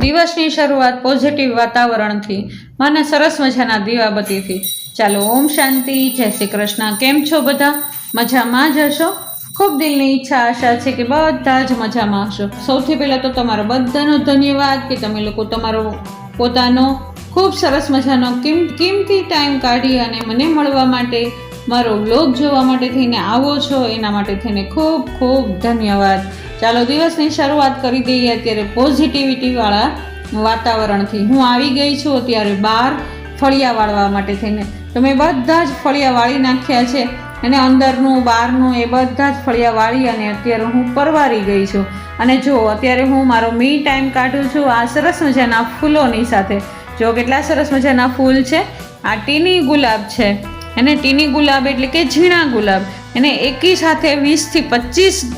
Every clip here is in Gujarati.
દિવસની શરૂઆત પોઝિટિવ વાતાવરણથી, મને સરસ મજાના દીવાબતીથી ચાલો, ઓમ શાંતિ, જય શ્રી કૃષ્ણ. કેમ છો બધા? મજામાં જ હશો? ખૂબ દિલની ઈચ્છા, આશા છે કે બધા જ મજામાં હશો. સૌથી પહેલાં તો તમારો બધાનો ધન્યવાદ કે તમે લોકો તમારો પોતાનો ખૂબ સરસ મજાનો કિમ, કિંમતી ટાઈમ કાઢી અને મને મળવા માટે મારો વ્લોગ જોવા માટે થઈને આવો છો. એના માટે થઈને ખૂબ ખૂબ ધન્યવાદ. ચાલો દિવસની શરૂઆત કરી દઈએ. અત્યારે પોઝિટિવિટીવાળા વાતાવરણથી હું આવી ગઈ છું. અત્યારે બહાર ફળિયા વાળવા માટે થઈને. તો મેં બધા જ ફળિયા વાળી નાખ્યા છે. અને અંદરનું, બહારનું એ બધા જ ફળિયા વાળી અને અત્યારે હું પરવારી ગઈ છું. અને જો, અત્યારે હું મારો મી ટાઈમ કાઢું છું આ સરસ મજાના ફૂલોની સાથે. જો કેટલા સરસ મજાના ફૂલ છે. આ ટીની ગુલાબ છે. એને ટીની ગુલાબ એટલે કે ઝીણા ગુલાબ. એને એકી સાથે વીસથી પચીસ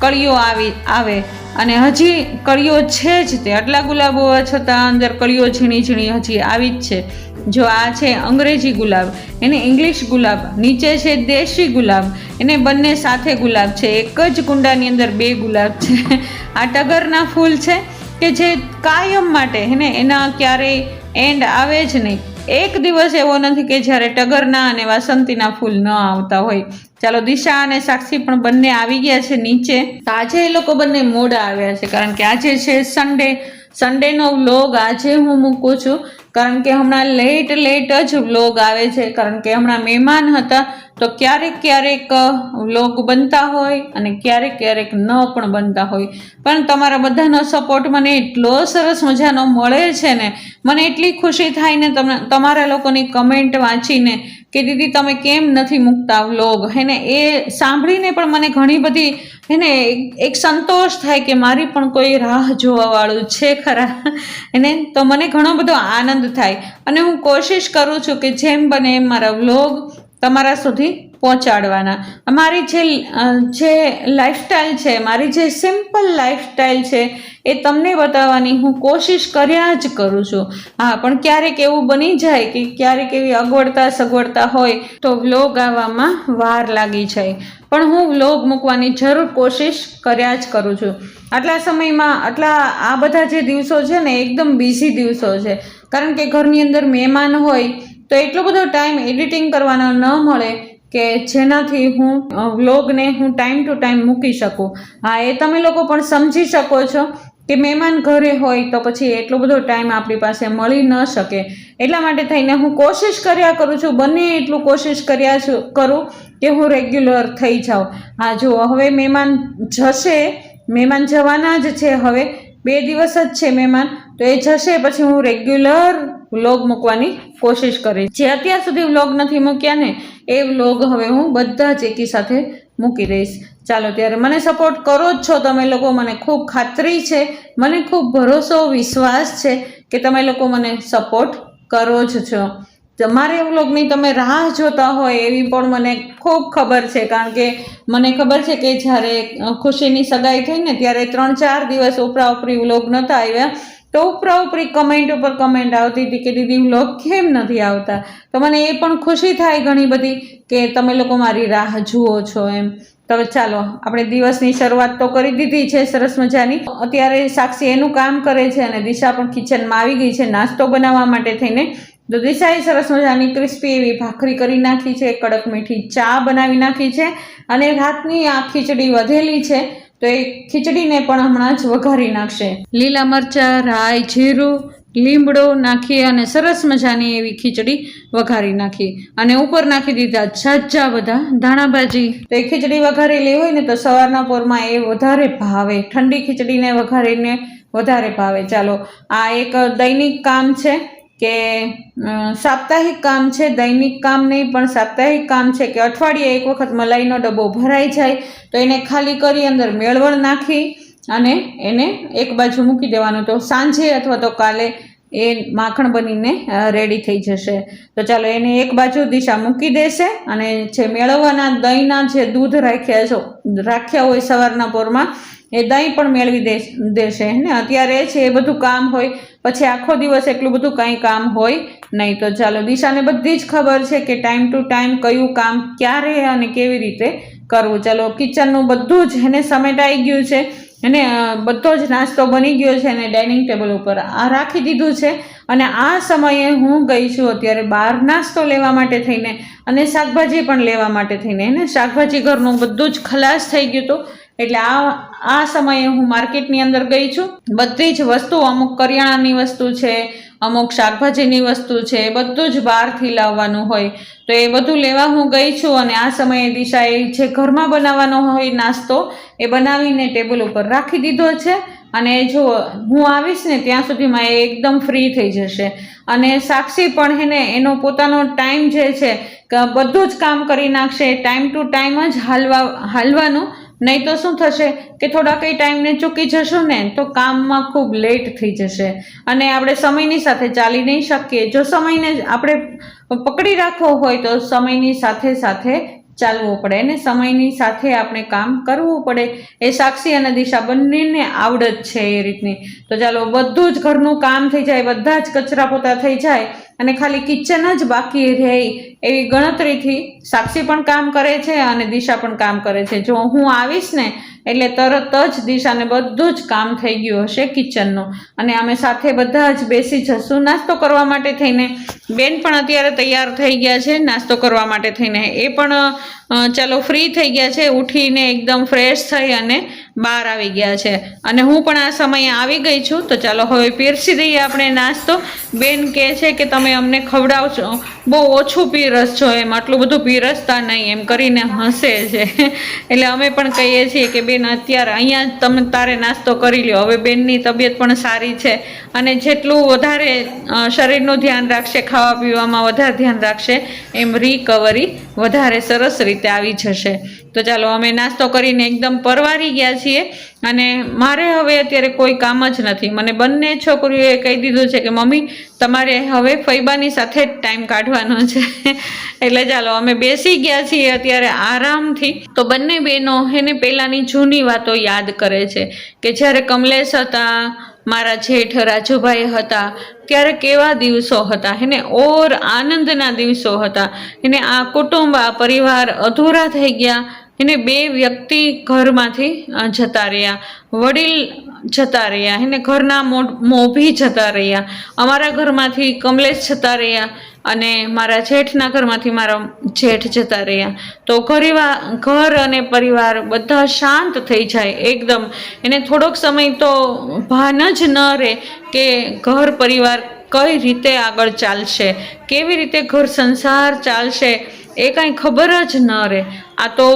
કળીઓ આવી, આવે. અને હજી કળીઓ છે જ તે. આટલા ગુલાબ હોવા છતાં અંદર કળીઓ ઝીણી ઝીણી હજી આવી જ છે. જો આ છે અંગ્રેજી ગુલાબ, એને ઇંગ્લિશ ગુલાબ, નીચે છે દેશી ગુલાબ, એને બંને સાથે ગુલાબ છે. એક જ કુંડાની અંદર બે ગુલાબ છે. આ ટગરના ફૂલ છે કે જે કાયમ માટે, એને એના ક્યારેય એન્ડ આવે જ નહીં. એક દિવસ એવો નથી કે જ્યારે ટગરના અને વાસંતીના ફૂલ ન આવતા હોય. ચાલો દિશા અને સાક્ષી પણ બંને આવી ગયા છે નીચે. તો આજે એ લોકો બંને મોડા આવ્યા છે, કારણ કે આજે છે સન્ડે સન્ડેનો વ્લોગ આજે હું મૂકું છું, કારણ કે હમણાં લેટ લેટ જ વ્લોગ આવે છે, કારણ કે હમણાં મહેમાન હતા તો ક્યારેક ક્યારેક વ્લોગ બનતા હોય અને ક્યારેક ક્યારેક ન પણ બનતા હોય. પણ તમારા બધાનો સપોર્ટ મને એટલો સરસ મજાનો મળે છે ને, મને એટલી ખુશી થાય ને તમને, તમારા લોકોની કમેન્ટ વાંચીને કે દીદી તમે કેમ નથી મૂકતા વ્લોગ હેને એ સાંભળીને પણ મને ઘણી બધી હેને એક સંતોષ થાય કે મારી પણ કોઈ રાહ જોવાવાળું છે ખરા. એને તો મને ઘણો બધો આનંદ થાય. અને હું કોશિશ કરું છું કે જેમ બને એમ મારા વ્લોગ તમારા સુધી પહોંચાડવાના. મારી જે જે લાઈફસ્ટાઈલ છે, મારી જે સિમ્પલ લાઈફસ્ટાઈલ છે, એ તમને બતાવવાની હું કોશિશ કર્યા જ કરું છું. હા, પણ ક્યારેક એવું બની જાય કે ક્યારેક એવી અગવડતા સગવડતા હોય તો વ્લોગ આવવામાં વાર લાગી જાય. પણ હું વ્લોગ મૂકવાની જરૂર કોશિશ કર્યા જ કરું છું. આટલા સમયમાં, આટલા, આ બધા જે દિવસો છે ને એકદમ બિઝી દિવસો છે. કારણ કે ઘરની અંદર મહેમાન હોય તો એટલો બધો ટાઈમ એડિટિંગ કરવાનો ન મળે કે જેનાથી હું વ્લોગને હું ટાઈમ ટુ ટાઈમ મૂકી શકું. હા, એ તમે લોકો પણ સમજી શકો છો કે મહેમાન ઘરે હોય તો પછી એટલો બધો ટાઈમ આપણી પાસે મળી ન શકે. એટલા માટે થઈને હું કોશિશ કર્યા કરું છું, બંને એટલું કોશિશ કર્યા છું, કરું કે હું રેગ્યુલર થઈ જાઉં. હા જો હવે મહેમાન જશે, મહેમાન જવાના જ છે હવે. બે દિવસ જ છે મહેમાન, તો એ જશે, પછી હું રેગ્યુલર વ્લોગ મૂકવાની કોશિશ કરીશ. જે અત્યાર સુધી વ્લોગ નથી મૂક્યા ને, એ વ્લોગ હવે હું બધા જ એકી સાથે મૂકી દઈશ. ચાલો, ત્યારે મને સપોર્ટ કરો જ છો તમે લોકો. મને ખૂબ ખાતરી છે, મને ખૂબ ભરોસો, વિશ્વાસ છે કે તમે લોકો મને સપોર્ટ કરો જ છો. તમારે વ્લોગની તમે રાહ જોતા હોય એવી પણ મને ખૂબ ખબર છે, કારણ કે મને ખબર છે કે જ્યારે ખુશીની સગાઈ થઈ ને, ત્યારે ત્રણ ચાર દિવસ ઉપરા ઉપરી વ્લોગ નહોતા આવ્યા. તો ઉપરા ઉપરી કમેન્ટ ઉપર કમેન્ટ આવતી હતી કે, દીદી વ્લોગ કેમ નથી આવતા? તો મને એ પણ ખુશી થાય ઘણી બધી કે, તમે લોકો મારી રાહ જુઓ છો એમ. તો ચાલો, આપણે દિવસની શરૂઆત તો કરી દીધી છે સરસ મજાની. અત્યારે સાક્ષી એનું કામ કરે છે અને દિશા પણ કિચનમાં આવી ગઈ છે નાસ્તો બનાવવા માટે થઈને. તો દિશાએ સરસ મજાની ક્રિસ્પી એવી ભાખરી કરી નાખી છે, કડક મીઠી ચા બનાવી નાખી છે અને રાતની આ ખીચડી વધેલી છે. તો એ ખીચડીને પણ હમણાં જ વઘારી નાખશે. લીલા મરચાં, રાઈ, જીરું, લીમડો નાખી અને સરસ મજાની એવી ખીચડી વઘારી નાખી. અને ઉપર નાખી દીધા જાજા બધા ધાણાભાજી તો એ ખીચડી વઘારેલી હોય ને તો સવારના પોરમાં એ વધારે ભાવે. ઠંડી ખીચડીને વઘારીને વધારે ભાવે. ચાલો, આ એક દૈનિક કામ છે. કે સાપ્તાહિક કામ છે, દૈનિક કામ નહીં, પણ સાપ્તાહિક કામ છે કે અઠવાડિયે એક વખત મલાઈનો ડબ્બો ભરાઈ જાય, તો એને ખાલી કરી અંદર મેળવણ નાખી અને એને એક બાજુ મૂકી દેવાનું. તો સાંજે અથવા તો કાલે એ માખણ બનીને રેડી થઈ જશે. તો ચાલો એને એક બાજુ દિશા મૂકી દેશે અને જે મેળવવાના દહીંના જે દૂધ રાખ્યા છો, રાખ્યા હોય સવારના પોરમાં, એ દહીં પણ મેળવી દેશે ને અત્યારે છે એ બધું કામ હોય, પછી આખો દિવસ એટલું બધું કંઈ કામ હોય નહીં. તો ચાલો દિશાને બધી જ ખબર છે કે ટાઈમ ટુ ટાઈમ કયું કામ ક્યારે અને કેવી રીતે કરવું. ચાલો કિચનનું બધું જ એને સમેટાઈ ગયું છે. અને બધો જ નાસ્તો બની ગયો છે અને ડાઇનિંગ ટેબલ ઉપર આ રાખી દીધું છે. અને આ સમયે હું ગઈ છું અત્યારે બહાર નાસ્તો લેવા માટે થઈને અને શાકભાજી પણ લેવા માટે થઈને. એને શાકભાજી ઘરનું બધું જ ખલાસ થઈ ગયું હતું. એટલે આ આ સમયે હું માર્કેટની અંદર ગઈ છું. બધી જ વસ્તુ, અમુક કરિયાણાની વસ્તુ છે, અમુક શાકભાજીની વસ્તુ છે, બધું જ બહારથી લાવવાનું હોય. તો એ બધું લેવા હું ગઈ છું અને આ સમયે દિશાએ જે ઘરમાં બનાવવાનો હોય નાસ્તો, એ બનાવીને ટેબલ ઉપર રાખી દીધો છે. અને જો હું આવીશ ને ત્યાં સુધીમાં એ એકદમ ફ્રી થઈ જશે. અને સાક્ષી પણ હે ને, એનો પોતાનો ટાઈમ જે છે બધું જ કામ કરી નાખશે, ટાઈમ ટુ ટાઈમ જ હાલવા, હાલવાનું. નહીં તો શું થશે કે થોડા કંઈ ટાઈમને ચૂકી જશું ને તો કામમાં ખૂબ લેટ થઈ જશે. અને આપણે સમયની સાથે ચાલી નહીં શકીએ. જો સમયને આપણે પકડી રાખવો હોય તો સમયની સાથે સાથે ચાલવું પડે અને સમયની સાથે આપણે કામ કરવું પડે. એ સાક્ષી અને દિશા બંનેને આવડત છે એ રીતની. તો ચાલો બધું જ ઘરનું કામ થઈ જાય, બધા જ કચરા પોતા થઈ જાય અને ખાલી કિચન જ બાકી રહે એવી ગણતરીથી સાક્ષી પણ કામ કરે છે અને દિશા પણ કામ કરે છે. જો હું આવીશ ને, એટલે તરત જ દિશાને બધું જ કામ થઈ ગયું હશે કિચનનું અને અમે સાથે બધા જ બેસી જશું નાસ્તો કરવા માટે થઈને. બેન પણ અત્યારે તૈયાર થઈ ગયા છે નાસ્તો કરવા માટે થઈને. એ પણ ચાલો ફ્રી થઈ ગયા છે, ઉઠીને એકદમ ફ્રેશ થઈ અને બહાર આવી ગયા છે. અને હું પણ આ સમયે આવી ગઈ છું, તો ચાલો હવે પીરસી દઈએ આપણે નાસ્તો. બેન કહે છે કે તમે અમને ખવડાવશો. બહુ ઓછું પીરસ છો એમ, આટલું બધું પીરસતા નહીં એમ કરીને હસે છે. એટલે અમે પણ કહીએ છીએ કે બેન અત્યારે અહીંયા તમે તારે નાસ્તો કરી લ્યો. હવે બેનની તબિયત પણ સારી છે અને જેટલું વધારે શરીરનું ધ્યાન રાખશે ખાવા પીવામાં વધારે ધ્યાન રાખશે, એમ રિકવરી વધારે સરસ રીતે આવી જશે. તો ચાલો, અમે નાસ્તો કરીને એકદમ પરવારી ગયા છીએ અને મારે હવે અત્યારે કોઈ કામ જ નથી. મને બંને છોકરીઓએ કહી દીધું છે કે, મમ્મી, તમારે હવે ફૈબાની સાથે જ ટાઈમ કાઢવાનો છે. એટલે ચાલો, અમે બેસી ગયા છીએ અત્યારે આરામથી. તો બંને બહેનો એને પહેલાંની જૂની વાતો યાદ કરે છે કે જ્યારે કમલેશ હતા મારા જેઠ રાજુભાઈ હતા. ત્યારે કેવા દિવસો હતા એને ઓર આનંદના દિવસો હતા. એને આ કુટુંબ, આ પરિવાર અધૂરા થઈ ગયા. એને બે વ્યક્તિ ઘરમાંથી જતા રહ્યા. વડીલ જતા રહ્યા. એને ઘરના મોભી જતા રહ્યા. અમારા ઘરમાંથી કમલેશ જતા રહ્યા. અને મારા જેઠના ઘરમાંથી મારા જેઠ જતા રહ્યા. તો ઘરવા ઘર અને પરિવાર બધા શાંત થઈ જાય એકદમ. એને થોડોક સમય તો ભાન જ ન રહે કે ઘર પરિવાર કઈ રીતે આગળ ચાલશે, કેવી રીતે ઘર સંસાર ચાલશે એ કાંઈ ખબર જ ન રહે. આ તો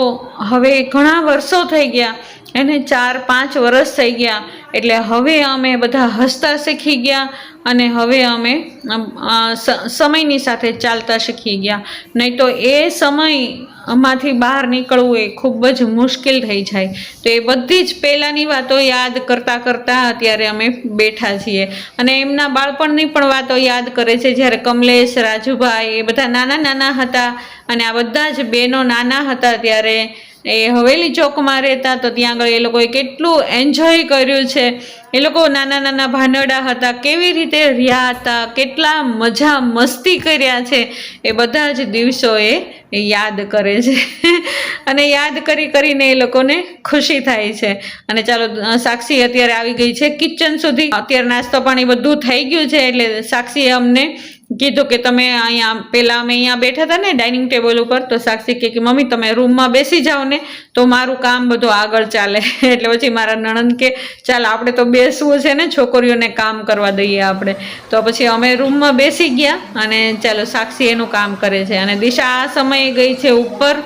હવે ઘણા વર્ષો થઈ ગયા, એને ચાર પાંચ વર્ષ થઈ ગયા, એટલે હવે અમે બધા હસતા શીખી ગયા અને હવે અમે સમયની સાથે ચાલતા શીખી ગયા. નહીં તો એ સમયમાંથી બહાર નીકળવું એ ખૂબ જ મુશ્કેલ થઈ જાય. તો એ બધી જ પહેલાંની વાતો યાદ કરતાં કરતાં અત્યારે અમે બેઠા છીએ. અને એમના બાળપણની પણ વાતો યાદ કરે છે. જ્યારે કમલેશ, રાજુભાઈ એ બધા નાના નાના હતા અને આ બધા જ બહેનો નાના હતા ત્યારે એ હવેલી ચોકમાં રહેતા તો ત્યાં આગળ એ લોકોએ કેટલું એન્જોય કર્યું છે. એ લોકો નાના નાના ભાનડા હતા, કેવી રીતે રહ્યા હતા, કેટલા મજા મસ્તી કર્યા છે, એ બધા જ દિવસો એ યાદ કરે છે. અને યાદ કરી કરીને એ લોકોને ખુશી થાય છે. અને ચાલો સાક્ષી અત્યારે આવી ગઈ છે કિચન સુધી. અત્યારે નાસ્તો પાણી બધું થઈ ગયું છે, એટલે સાક્ષીએ અમને કીધું કે તમે અહીંયા પહેલાં અમે અહીંયા બેઠા હતા ને ડાઇનિંગ ટેબલ ઉપર, તો સાક્ષી કે મમ્મી, તમે રૂમમાં બેસી જાઓ ને, તો મારું કામ બધું આગળ ચાલે. એટલે પછી મારા નણંદ કે, ચાલ, આપણે તો બેસવું છે ને, છોકરીઓને કામ કરવા દઈએ આપણે. તો પછી અમે રૂમમાં બેસી ગયા અને ચાલો સાક્ષી એનું કામ કરે છે. અને દિશા આ સમયે ગઈ છે ઉપર,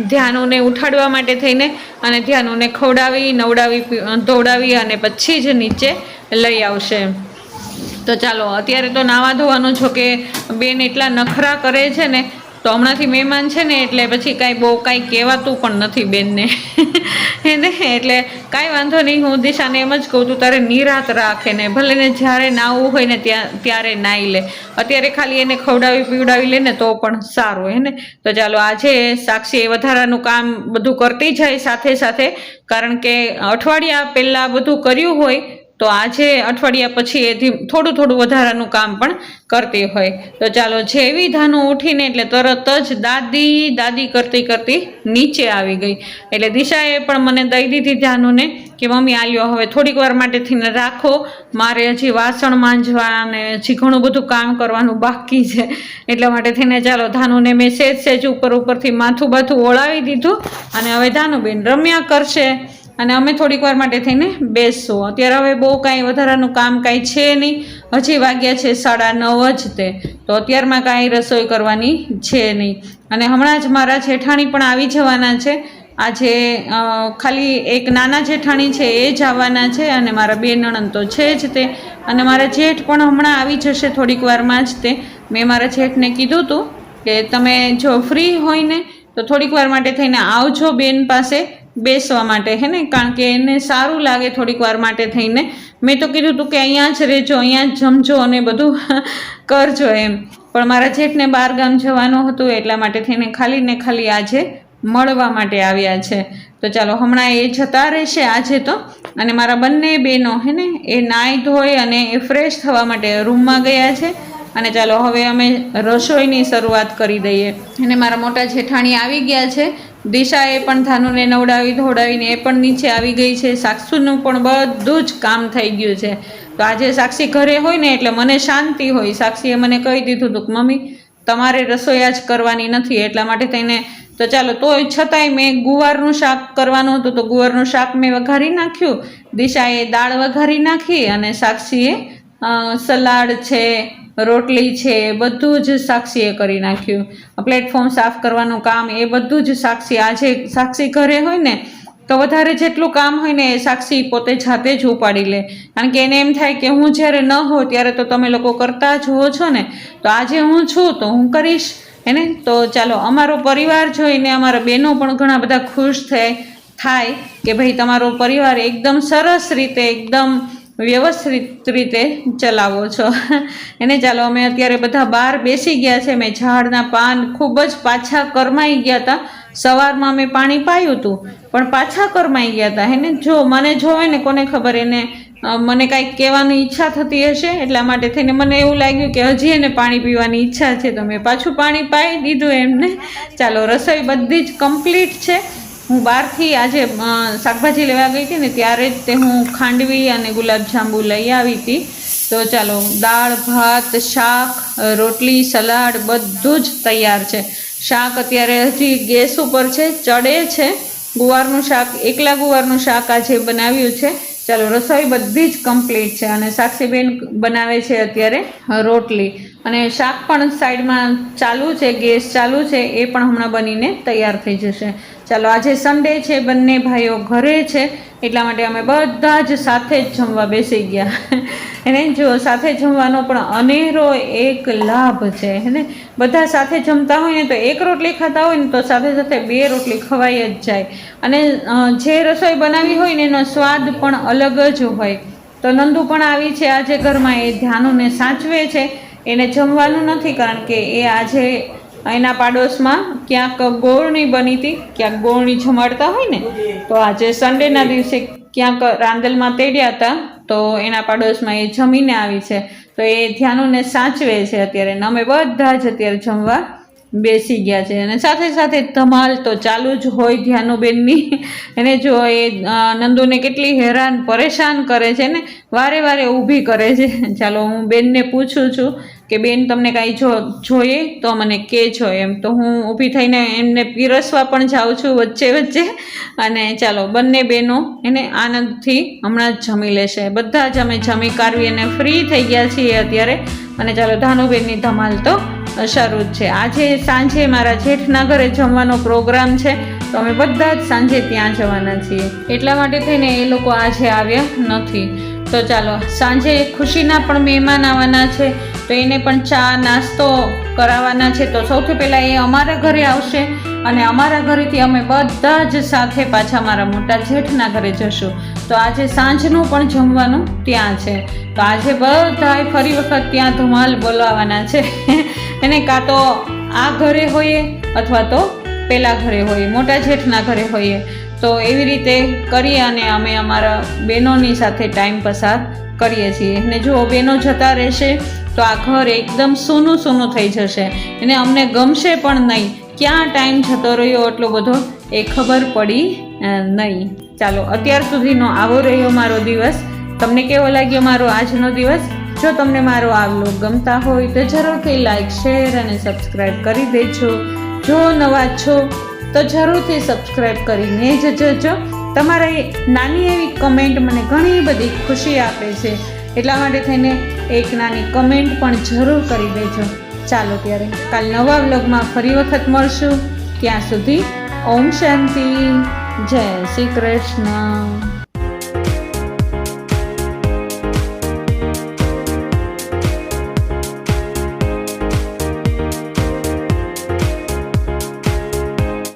ધ્યાનોને ઉઠાડવા માટે થઈને અને ધ્યાનોને ખવડાવી, નવડાવી ધોડાવી અને પછી જ નીચે લઈ આવશે. તો ચાલો, અત્યારે તો નાવા ધોવાનું છો કે બેન એટલા નખરા કરે છે ને, તો હમણાંથી મહેમાન છે ને, એટલે પછી કાંઈ બહુ કાંઈ કહેવાતું પણ નથી બેનને. એને એટલે કાંઈ વાંધો નહીં, હું દિશાને એમ જ કહું તું તારે નિરાત રાખે ને, ભલે ને જ્યારે નાવું હોય ને ત્યાં, ત્યારે નાહી લે. અત્યારે ખાલી એને ખવડાવી પીવડાવી લે ને, તો પણ સારું, હે ને? તો ચાલો, આજે સાક્ષી એ વધારાનું કામ બધું કરતી જાય સાથે સાથે, કારણ કે અઠવાડિયા પહેલાં બધું કર્યું હોય તો આજે અઠવાડિયા પછી એથી થોડું થોડું વધારાનું કામ પણ કરતી હોય. તો ચાલો જેવી ધાનું ઉઠીને એટલે તરત જ દાદી દાદી કરતી કરતી નીચે આવી ગઈ. એટલે દિશાએ પણ મને દઈ દીધી ધાનુને કે મમ્મી આલ્યો, હવે થોડીક વાર માટે થઈને રાખો. મારે હજી વાસણ માંજવા અને હજી ઘણું બધું કામ કરવાનું બાકી છે. એટલા માટે થઈને ચાલો ધાનુને મેં સેજ સેજ ઉપર ઉપરથી માથું બાથું ઓળાવી દીધું અને હવે ધાનુબેન રમ્યા કરશે. અને અમે થોડીક વાર માટે થઈને બેસશું અત્યારે હવે બહુ કાંઈ વધારાનું કામ કાંઈ છે નહીં. હજી વાગ્યા છે સાડા નવ જ તે. તો અત્યારમાં કાંઈ રસોઈ કરવાની છે નહીં. અને હમણાં જ મારા જેઠાણી પણ આવી જવાના છે. આજે ખાલી એક નાના જેઠાણી છે એ જ આવવાના છે અને મારા બે નણંદ તો છે જ તે. અને મારા જેઠ પણ હમણાં આવી જશે થોડીક વારમાં જ તે. મેં મારા જેઠને કીધું હતું કે તમે જો ફ્રી હોય ને, તો થોડીક વાર માટે થઈને આવજો બેન પાસે. બેસવા માટે, હે ને? કારણ કે એને સારું લાગે થોડીક વાર માટે થઈને. મેં તો કીધું હતું કે અહીંયા જ રહેજો, અહીંયા જ જમજો અને બધું કરજો એમ. પણ મારા જેઠને બહાર ગામ જવાનું હતું, એટલા માટે થઈને ખાલી ને ખાલી આજે મળવા માટે આવ્યા છે. તો ચાલો, હમણાં એ જતા રહેશે આજે તો. અને મારા બંને બહેનો, હે ને? એ નાહી ધોઈ અને એ ફ્રેશ થવા માટે રૂમમાં ગયા છે. અને ચાલો, હવે અમે રસોઈની શરૂઆત કરી દઈએ. અને મારા મોટા જેઠાણી આવી ગયા છે. દિશાએ પણ ધાનુને નવડાવી ધોડાવીને એ પણ નીચે આવી ગઈ છે. સાક્ષુનું પણ બધું જ કામ થઈ ગયું છે. તો આજે સાક્ષી ઘરે હોય ને એટલે મને શાંતિ હોય. સાક્ષીએ મને કહી દીધું હતું કે, મમ્મી, તમારે રસોઈ જ કરવાની નથી, એટલા માટે થઈને તો ચાલો, તોય છતાંય મેં ગુવારનું શાક કરવાનું હતું, તો ગુવારનું શાક મેં વઘારી નાખ્યું. દિશાએ દાળ વઘારી નાખી અને સાક્ષીએ સલાડ છે, રોટલી છે, બધું જ સાક્ષીએ કરી નાખ્યું. પ્લેટફોર્મ સાફ કરવાનું કામ એ બધું જ સાક્ષી આજે સાક્ષી ઘરે હોય ને, તો વધારે જેટલું કામ હોય ને એ સાક્ષી પોતે જાતે જ ઉપાડી લે. કારણ કે એને એમ થાય કે હું જ્યારે ન હોઉં ત્યારે તો તમે લોકો કરતા જ હો છો ને, તો આજે હું છું તો હું કરીશ એને તો ચાલો, અમારો પરિવાર જોઈને અમારા બહેનો પણ ઘણા બધા ખુશ થાય થાય કે ભાઈ તમારો પરિવાર એકદમ સરસ રીતે એકદમ વ્યવસ્થિત રીતે ચલાવો છો. એને ચાલો અમે અત્યારે બધા બહાર બેસી ગયા છે. મેં ઝાડના પાન ખૂબ જ પાછા કરમાઈ ગયા હતા. સવારમાં મેં પાણી પાયું હતું, પણ પાછા કરમાઈ ગયા હતા. એને જો મને જોવે ને કોને ખબર, એને મને કાંઈક કહેવાની ઈચ્છા થતી હશે, એટલા માટે થઈને મને એવું લાગ્યું કે હજી એને પાણી પીવાની ઈચ્છા છે. તો મેં પાછું પાણી પાઈ દીધું એમને. ચાલો, રસોઈ બધી જ કમ્પ્લીટ છે. હું બહારથી આજે શાકભાજી લેવા ગઈ હતી ને ત્યારે જ તે હું ખાંડવી અને ગુલાબજાંબુ લઈ આવી હતી. તો ચાલો, દાળ, ભાત, શાક રોટલી, સલાડ બધું જ તૈયાર છે. શાક અત્યારે હજી ગેસ ઉપર છે, ચડે છે. ગુવારનું શાક, એકલા ગુવારનું શાક આજે બનાવ્યું છે. ચાલો, રસોઈ બધી જ કમ્પ્લીટ છે અને સાક્ષીબેન બનાવે છે અત્યારે રોટલી. અને શાક પણ સાઈડમાં ચાલુ છે, ગેસ ચાલુ છે, એ પણ હમણાં બનીને તૈયાર થઈ જશે. ચાલો, આજે સન્ડે છે, બંને ભાઈઓ ઘરે છે, એટલા માટે અમે બધા જ સાથે જ જમવા બેસી ગયા. એને જો સાથે જમવાનો પણ અનેરો એક લાભ છે હેને બધા સાથે જમતા હોય ને તો એક રોટલી ખાતા હોય ને તો સાથે સાથે બે રોટલી ખવાઈ જ જાય. અને જે રસોઈ બનાવી હોય ને એનો સ્વાદ પણ અલગ જ હોય. તો નંદુ પણ આવી છે આજે ઘરમાં, એ ધ્યાનોને સાચવે છે. એને જમવાનું નથી કારણ કે એ આજે એના પાડોશમાં ક્યાંક ગોળણી બની હતી, ક્યાંક ગોળણી જમાડતા હોય ને, તો આજે સન્ડેના દિવસે ક્યાંક રાંદલમાં તેડ્યા હતા, તો એના પાડોશમાં એ જમીને આવી છે. તો એ ધ્યાનુને સાચવે છે અત્યારે અમે બધા જ અત્યારે જમવા બેસી ગયા છે. અને સાથે સાથે ધમાલ તો ચાલુ જ હોય ધ્યાનુબેનની. એને જો એ નંદુને કેટલી હેરાન પરેશાન કરે છે ને, વારે વારે ઊભી કરે છે. ચાલો હું બેનને પૂછું છું કે બેન, તમને કાંઈ જો જોઈએ તો મને કહેજો એમ. તો હું ઊભી થઈને એમને પીરસવા પણ જાઉં છું વચ્ચે વચ્ચે. અને ચાલો, બંને બહેનો એને આનંદથી હમણાં જ જમી લેશે. બધા જ અમે જમી કાઢવી અને ફ્રી થઈ ગયા છીએ અત્યારે. અને ચાલો, ધાનુબેનની ધમાલ તો શરૂ જ છે. આજે સાંજે મારા જેઠના ઘરે જમવાનો પ્રોગ્રામ છે. તો અમે બધા જ સાંજે ત્યાં જવાના છીએ. એટલા માટે થઈને એ લોકો આજે આવ્યા નથી. તો ચાલો, સાંજે ખુશીના પણ મહેમાન આવવાના છે. તો એને પણ ચા નાસ્તો કરાવવાના છે. તો સૌથી પહેલાં એ અમારા ઘરે આવશે અને અમારા ઘરેથી અમે બધા જ સાથે પાછા મારા મોટા જેઠના ઘરે જશું. તો આજે સાંજનું પણ જમવાનું ત્યાં છે. તો આજે બધાએ ફરી વખત ત્યાં ધમાલ બોલાવવાના છે. એને કાં તો આ ઘરે હોઈએ અથવા તો પેલા ઘરે હોઈએ, મોટા જેઠના ઘરે હોઈએ. તો એવી રીતે કરી અને અમે અમારા બહેનોની સાથે ટાઈમ પસાર કરીએ છીએ. ને જો બહેનો જતા રહેશે તો આ ઘર એકદમ સૂનું સૂનું થઈ જશે. અને અમને ગમશે પણ નહીં. ક્યાં ટાઈમ જતો રહ્યો એટલો બધો એ ખબર પડી નહીં. ચાલો, અત્યાર સુધીનો આવો રહ્યો મારો દિવસ. તમને કેવો લાગ્યો મારો આજનો દિવસ? જો તમને મારો આ વ્લોગ ગમતા હોય તો જરૂરથી લાઈક, શેર અને સબસ્ક્રાઈબ કરી દેજો. જો નવા છો તો જરૂરથી સબસ્ક્રાઈબ કરીને જ જજો. તમારા નાની એવી કમેન્ટ મને ઘણી બધી ખુશી આપે છે. એટલા માટે થઈને એક નાની કમેન્ટ પણ જરૂર કરી દેજો. ચાલો ત્યારે કાલ નવા વ્લોગમાં ફરી વખત મળશું. ત્યાં સુધી ઓમ શાંતિ. જય શ્રી કૃષ્ણ.